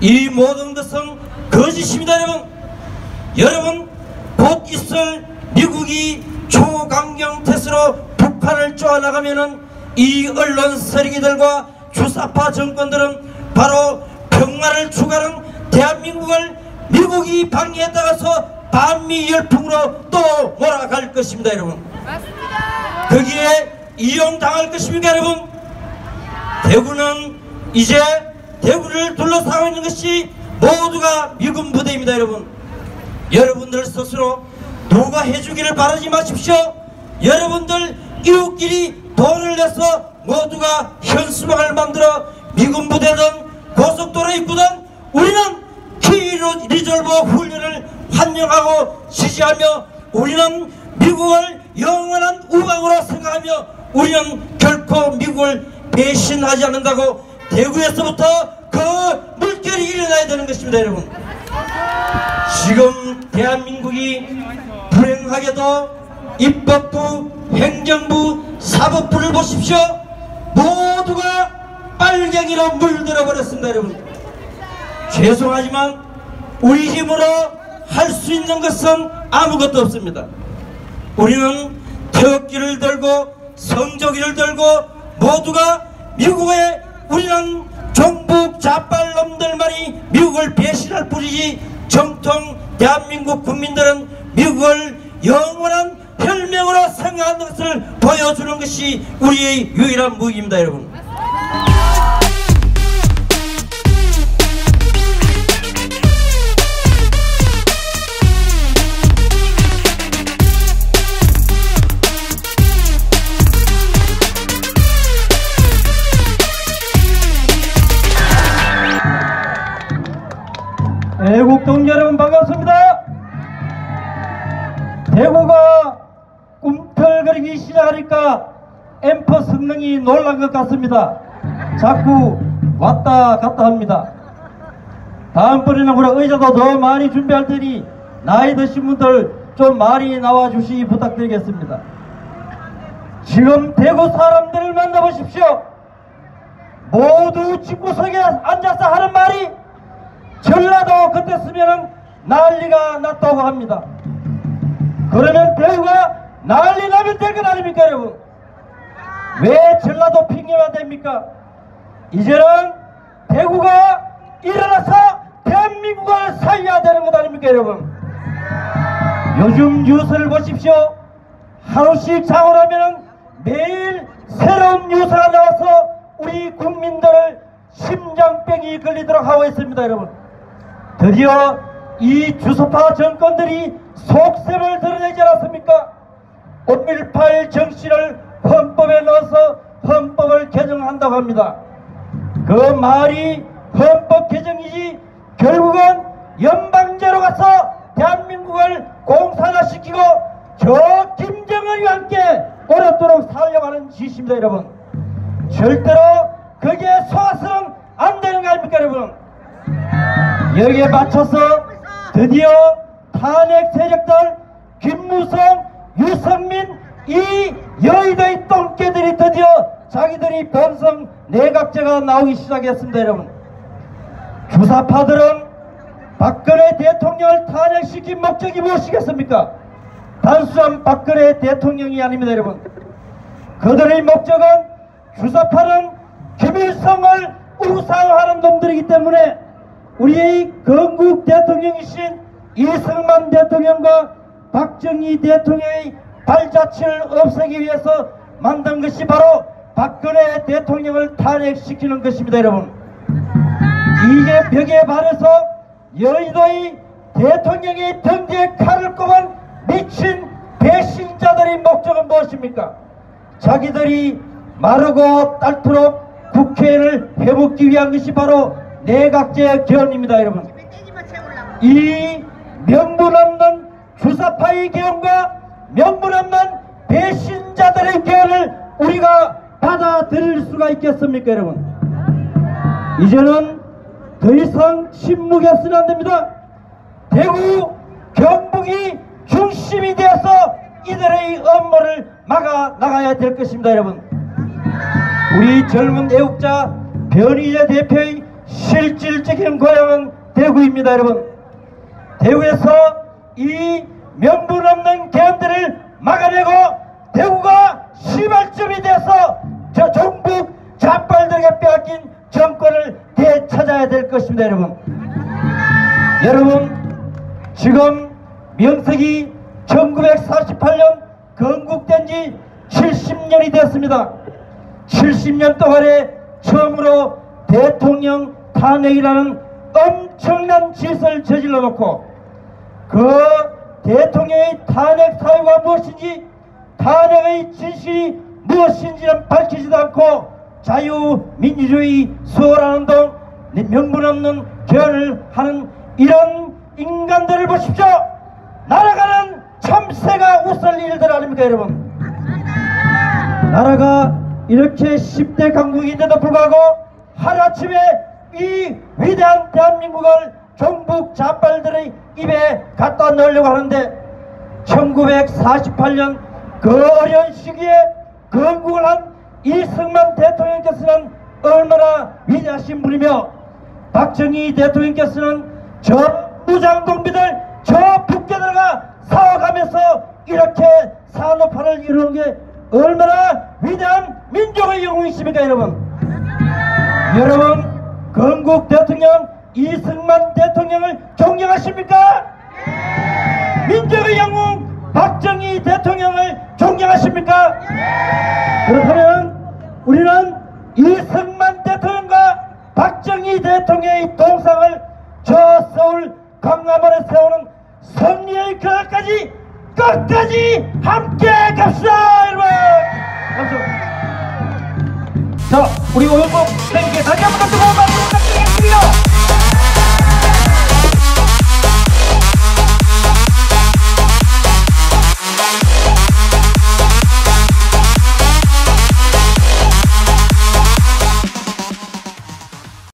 이 모든 것은 거짓입니다 여러분. 여러분 곧 있을 미국이 초강경 태세로 북한을 쪼아나가면은 이 언론 세력이들과 주사파 정권들은 바로 평화를 추구하는 대한민국을 미국이 방해했다가서 반미 열풍으로 또 몰아갈 것입니다 여러분. 거기에 이용당할 것입니까 여러분? 대구는 이제 대구를 둘러싸고 있는 것이 모두가 미군 부대입니다 여러분. 여러분들 스스로 누가 해주기를 바라지 마십시오. 여러분들 이웃끼리 돈을 내서 모두가 현수막을 만들어 미군 부대든 고속도로 입구든 우리는 키 리졸버 훈련을 환영하고 지지하며 우리는 미국을 영원한 우방으로 생각하며 우리는 결코 미국을 배신하지 않는다고 대구에서부터 그 물결이 일어나야 되는 것입니다 여러분. 지금 대한민국이 불행하게도 입법부, 행정부, 사법부를 보십시오. 모두가 빨갱이로 물들어 버렸습니다 여러분. 죄송하지만 우리 힘으로 할 수 있는 것은 아무것도 없습니다. 우리는 태극기를 들고 성조기를 들고 모두가 미국에 우리는 종북 자빨놈들만이 미국을 배신할 뿐이지 정통 대한민국 국민들은 미국을 영원한 혈맹으로 생각하는 것을 보여주는 것이 우리의 유일한 무기입니다 여러분 애국동 여러분 반갑습니다. 대구가 꿈틀거리기 시작하니까 엠퍼 성능이 놀란 것 같습니다. 자꾸 왔다 갔다 합니다. 다음번에는 우리 의자도 더 많이 준비할 테니 나이 드신 분들 좀 많이 나와 주시기 부탁드리겠습니다. 지금 대구 사람들을 만나보십시오. 모두 집구석에 앉아서 하는 말이 전라도 그때 쓰면은 난리가 났다고 합니다. 그러면 대구가 난리 나면 될 것 아닙니까 여러분? 왜 전라도 핑계만 됩니까? 이제는 대구가 일어나서 대한민국을 살려야 되는 것 아닙니까 여러분? 요즘 뉴스를 보십시오. 하루씩 장을 하면 매일 새로운 뉴스가 나와서 우리 국민들을 심장병이 걸리도록 하고 있습니다 여러분. 드디어 이 주소파 정권들이 속셈을 드러내지 않았습니까? 5.18 정신을 헌법에 넣어서 헌법을 개정한다고 합니다. 그 말이 헌법 개정이지 결국은 연방제로 가서 대한민국을 공산화시키고 저 김정은과 함께 오랫도록 살려고 하는 짓입니다 여러분. 절대로 거기에 속아서는 안 되는 거 아닙니까 여러분? 여기에 맞춰서 드디어 탄핵 세력들 김무성, 유성민 이 여의도의 똥개들이 드디어 자기들이 본성 내각제가 나오기 시작했습니다 여러분. 주사파들은 박근혜 대통령을 탄핵시킨 목적이 무엇이겠습니까? 단순한 박근혜 대통령이 아닙니다 여러분. 그들의 목적은 주사파는 김일성을 우상하는 놈들이기 때문에 우리의 건국 대통령이신 이승만 대통령과 박정희 대통령의 발자취를 없애기 위해서 만든 것이 바로 박근혜 대통령을 탄핵시키는 것입니다 여러분. 이게 벽에 반해서 여의도의 대통령의 등지에 칼을 꼽은 미친 배신자들의 목적은 무엇입니까? 자기들이 마르고 딸토록 국회를 회복기 위한 것이 바로 내각제 개헌입니다 여러분. 이 명분 없는 주사파의 개헌과 명분 없는 배신자들의 개헌을 우리가 받아들일 수가 있겠습니까 여러분? 이제는 더 이상 침묵했으면 안됩니다. 대구 경북이 중심이 되어서 이들의 업무를 막아 나가야 될 것입니다 여러분. 우리 젊은 애국자 변희재 대표의 실질적인 고향은 대구입니다 여러분. 대구에서 이 명분 없는 개헌들을 막아내고 대구가 시발점이 돼서 저 전국 좌빨들에게 빼앗긴 정권을 되찾아야 될 것입니다 여러분. 여러분 지금 명색이 1948년 건국된 지 70년이 되었습니다. 70년 동안에 처음으로 대통령 탄핵이라는 엄청난 짓을 저질러 놓고 그 대통령의 탄핵 사유가 무엇인지 탄핵의 진실이 무엇인지는 밝히지도 않고 자유민주주의 수호라운동 명분 없는 개헌을 하는 이런 인간들을 보십시오. 나라가는 참새가 웃을 일들 아닙니까 여러분? 나라가 이렇게 10대 강국인데도 불구하고 하루아침에 이 위대한 대한민국을 종북 좌빨들의 입에 갖다 넣으려고 하는데 1948년 그 어려운 시기에 건국을 한 이승만 대통령께서는 얼마나 위대하신 분이며 박정희 대통령께서는 저 무장동비들 저 북에 들어가 싸워가면서 이렇게 산업화를 이루는 게 얼마나 위대한 민족의 영웅이십니까 여러분 여러분 건국 대통령 이승만 대통령을 존경하십니까? 민족의 영웅 박정희 대통령을 존경하십니까? 그렇다면 우리는 이승만 대통령과 박정희 대통령의 동상을 저 서울 광화문에 세우는 승리의 그날까지 끝까지 함께 갑시다 여러분 박수 자, 우리 오영범 선생님께 다시 한번 뜨거운 박수 부탁드리겠습니다.